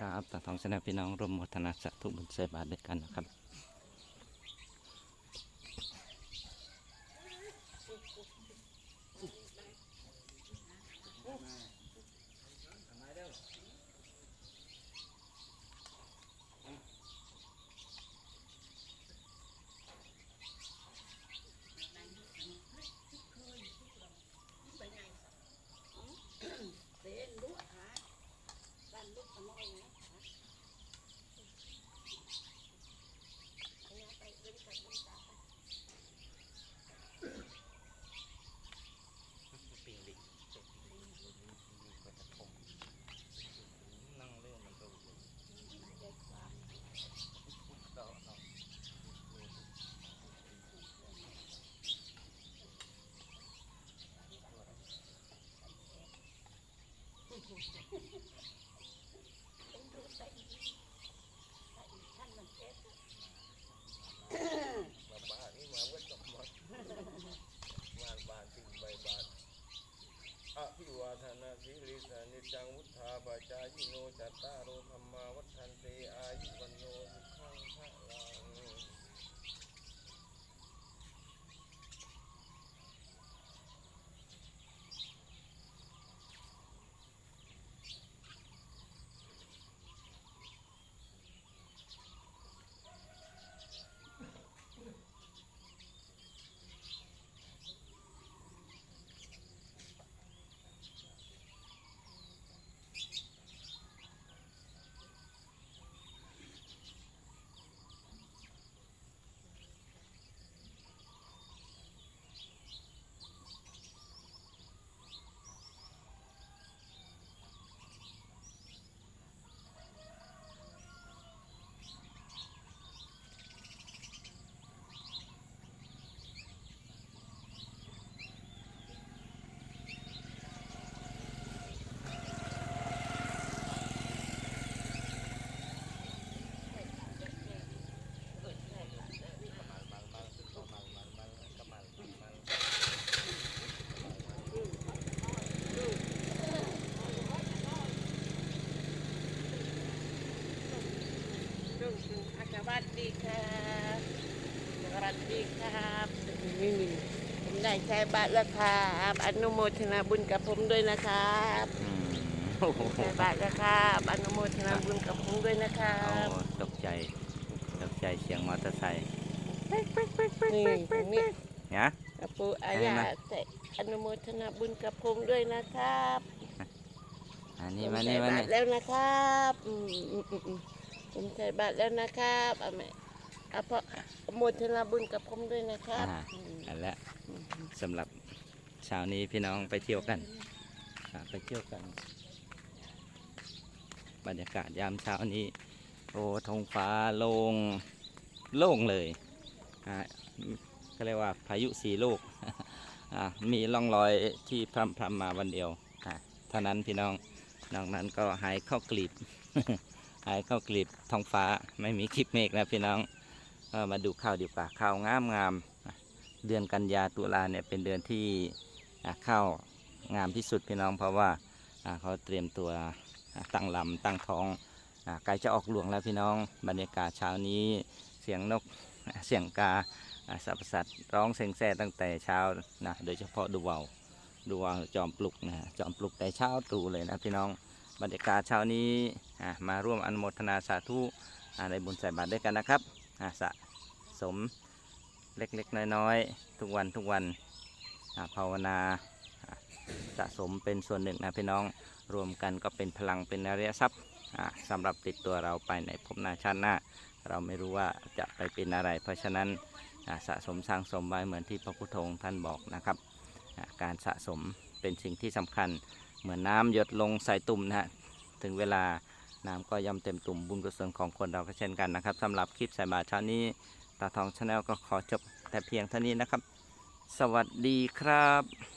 ครับตาทองชนะพี่น้องร่วมโมทนาสาธุบุญใส่บาตรด้วยกันนะครับ ภิวาทนาสิริสานิจังวุธาปจายโนจัตตารโอธรรมาวัฏันเตอายุวันโนสุขังพระ สวัสดีครับสวัสดีครับนี่นี่ผมได้ใช้บัตรแล้วครับอนุโมทนาบุญกับผมด้วยนะครับอืมโอ้โหใช้บัตรแล้วครับอนุโมทนาบุญกับผมด้วยนะครับตกใจตกใจเสียงมอเตอร์ไซค์นี่ตรงนี้นะกระปูอายาแต่อนุโมทนาบุญกับผมด้วยนะครับอันนี้มานี่มานี่แล้วนะครับอืมอืมอืม ผมใช้บัตรแล้วนะครับเอาแม่เอาเพราะอนุโมทนาบุญกับผมด้วยนะครับอ่าอืมอันละสำหรับเช้านี้พี่น้องไปเที่ยวกันอ่าไปเที่ยวกัน บรรยากาศยามเช้านี้ โอ้ท้องฟ้าโล่งโล่งเลยอ่าก็เรียกว่าพายุสีลูก อ่ามีร่องรอยที่พรำพรำมาวันเดียวอ่าเท่านั้นพี่น้องนอกนั้นก็หายเข้ากลีบ หายเข้ากลีบท้องฟ้าไม่มีคลิปเมฆนะพี่น้องก็มาดูข้าวดีกว่าข้าวงามงามๆเดือนกันยาตุลาเนี่ยเป็นเดือนที่ข้าวงามที่สุดพี่น้อง เพราะว่าเขาเตรียมตัวตั้งลำตั้งท้องอ่าใกล้จะออกหลวงแล้วพี่น้องบรรยากาศเช้านี้เสียงนกเสียงกาสรรพสัตว์ร้องเซ็งแซ่ตั้งแต่เช้านะโดยเฉพาะดูเวาวดูเวาวจอมปลุกนะฮะจอมปลุกแต่เช้าตรู่เลยนะพี่น้อง บรรยากาศเช้านี้มาร่วมอนุโมทนาสาธุอ่าในบุญใส่บาตรด้วยกันนะครับสะสมเล็กๆ น้อยๆ ทุกวันทุกวันภาวนาสะสมเป็นส่วนหนึ่งนะพี่น้องรวมกันก็เป็นพลังเป็นอริยทรัพย์อ่าสำหรับติดตัวเราไปในภพหน้าชาติหน้า เราไม่รู้ว่าจะไปเป็นอะไร เพราะฉะนั้นสะสมสร้างสมไว้เหมือนที่พระพุทธองค์ท่านบอกนะครับ การสะสมเป็นสิ่งที่สำคัญ เหมือนน้ำหยดลงใส่ตุ่มนะฮะถึงเวลาน้ำก็ย่อมเต็มตุ่มบุญกุศลของคนเราก็เช่นกันนะครับสำหรับคลิปใส่บาตรเช้านี้ตาทองชาแนลก็ขอจบแต่เพียงเท่านี้นะครับ สวัสดีครับ